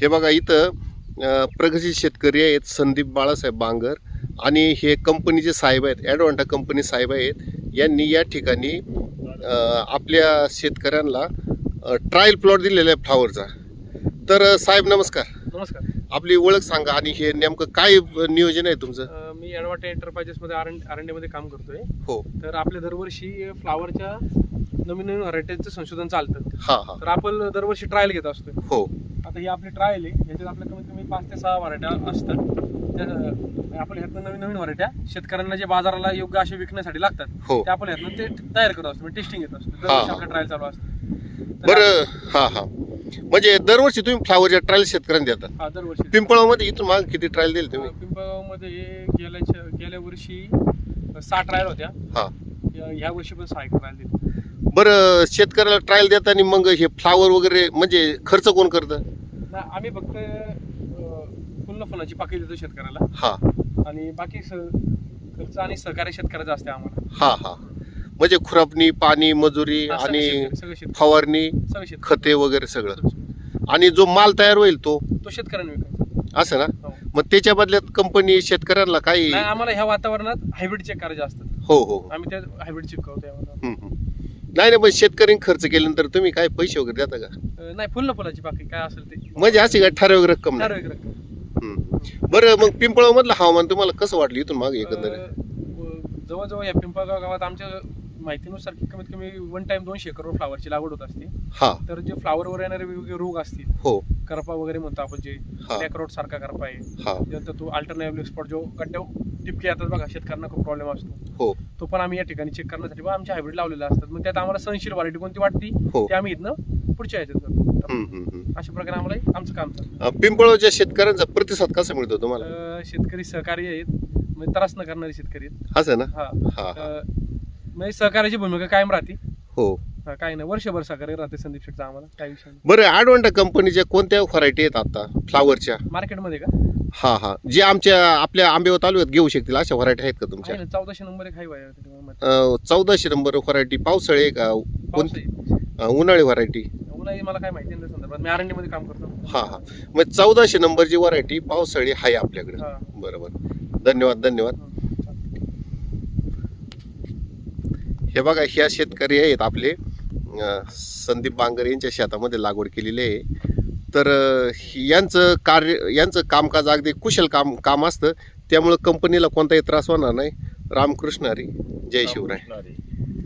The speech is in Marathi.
हे बघा इथं अं, प्रगतशील शेतकरी आहेत संदीप बाळासाहेब बांगर आणि हे कंपनीचे साहेब आहेत ॲडवांटा कंपनी साहेब आहेत. यांनी या ठिकाणी आपल्या शेतकऱ्यांना ट्रायल प्लॉट दिलेला आहे फ्लावरचा तर साहेब नमस्कार. नमस्कार. आपली ओळख सांगा आणि हे नेमकं काय नियोजन आहे तुमचं? मी ॲडवाटे एंटरप्राइजेसमध्ये आर एनमध्ये काम करतोय. हो. तर आपल्या दरवर्षी फ्लावरच्या नवीन नवीन व्हरायटीचं संशोधन चालतं. हां हां. तर आपण दरवर्षी ट्रायल घेत असतोय. हो. आता ही आपली ट्रायल आहे. याच्यात आपल्या कमीत कमी पाच ते सहा व्हरायट्या असतात. त्या आपण ह्यातनं नवीन नवीन व्हरायट्या शेतकऱ्यांना जे बाजाराला योग्य असे विकण्यासाठी लागतात हो. ते आपण ह्यातनं ते तयार करत असतो टेस्टिंग घेत असतो. दरवर्षी ट्रायल चालू असतं. बरं हां हां. म्हणजे दरवर्षी तुम्ही फ्लावरच्या ट्रायल शेतकऱ्यांना देता हा दरवर्षी. पिंपळामध्ये इथून माग किती ट्रायल दिले तुम्ही? पिंपळगावमध्ये गेल्या गेल्या वर्षी सहा ट्रायल होत्या. हां. या- ह्या वर्षी पण सहा ट्रायल दिली. बरं शेतकऱ्याला ट्रायल देताना मग हे फ्लावर वगैरे म्हणजे खर्च कोण करतं? ना आम्ही फक्त पूर्ण फुलाची पाकळी देतो शेतकऱ्याला. हा. आणि बाकी स- खर्च आणि सहकार्य शेतकऱ्याचं असते आम्हाला. हा हा. म्हणजे खुरापणी पाणी मजुरी हा, सगळं आणि शेतकरी- सगळं शेतकरी. फवारणी सगळं शेतकरी. खते वगैरे सगळं. आणि जो माल तयार होईल तो? तो शेतकऱ्यांना विकायचा. असं ना? हो. मग त्याच्या बदल्यात कंपनी शेतकऱ्यांना काही नाही आम्हाला ह्या वातावरणात हायब्रिड चेक करायचे असतात. हो हो आम्ही ते हायब्रिड चेक करतो यामध्ये हम्म, हम्म. नाही नाही पण शेतकरी खर्च केल्यानंतर तुम्ही काय पैसे वगैरे देता का? अं, नाही फुल फुलाची पाकळी काय असेल ते. म्हणजे अशी काय ठराविक रक्कम नाही? ठराविक रक्कम. हम्म. बरं मग पिंपळामधलं हवामान तुम्हाला कसं वाटलं इथून मागे एकंदरीत? अं, व- जवळजवळ या पिंपळगाव गावात आमच्या माहितीनुसार की कमीत कमी वन टाइम दोनशे एकर फ्लावरची लागवड होत असते. हा. तर जे फ्लावरवर येणारे वेगवेगळे रोग असतील हो. करपा वगैरे म्हणतो आपण जे हा. ब्लॅक सारखा करपा आहे. हा. त्यानंतर तो अल्टरनेटिव्ह स्पॉट जो गड्ड्यावर टिपके येतात बघा शेतकऱ्यांना खूप प्रॉब्लेम असतो. हो. तो पण आम्ही या ठिकाणी चेक करण्यासाठी बा आमच्या हायब्रिड लावलेले असतात. मग त्यात आम्हाला सहनशील व्हरायटी कोणती वाटती? हो. ते आम्ही इथनं पुढच्या याच्यात करतो. हम्म, हम्म, हम्म. अशा प्रकारे आम्हाला आमचं काम चालतं. अं, पिंपळाच्या शेतकऱ्यांचा प्रतिसाद कसा मिळतो तुम्हाला? अं, शेतकरी सहकारी आहेत. म्हणजे त्रास न करणारे शेतकरी आहेत. असं ना? हा. हा हा. अं, म्हणजे सहकार्याची भूमिका कायम राहते. हो. हा, काही नाही. वर्षभर सहकार्य राहते संदीप शेटचा आम्हाला. काही विषय नाही. बरं ॲडवांटा कंपनीच्या कोणत्या व्हरायटी आहेत आता? फ्लावरच्या मार्केटमध्ये का? हा हा. जे आमच्या आपल्या आंबेवा तालुक्यात घेऊ शकतील. अशा व्हरायटी आहेत का तुमच्या? आहे ना चौदाशे नंबर एक हाय वायर अं, चौदाशे नंबर व्हरायटी पावसाळी आहे का कोणती अं, उन्हाळी व्हरायटी. उन्हाळी मला काय माहिती नाही त्या संदर्भात. मी आरंडी मध्ये काम करतो. हा हा. मग चौदाशे नंबरची व्हरायटी पावसाळी आहे आपल्याकडे. हा. बरोबर. धन्यवाद धन्यवाद. हा. हे बघा ह्या शेतकरी आहेत आपले. अं, संदीप बांगर यांच्या शेतामध्ये लागवड केलेली आहे. तर यांचं कार्य यांचं कामकाज अगदी कुशल काम काम असतं. त्यामुळं कंपनीला कोणताही त्रास होणार नाही. रामकृष्ण हरी. जय शिवराय.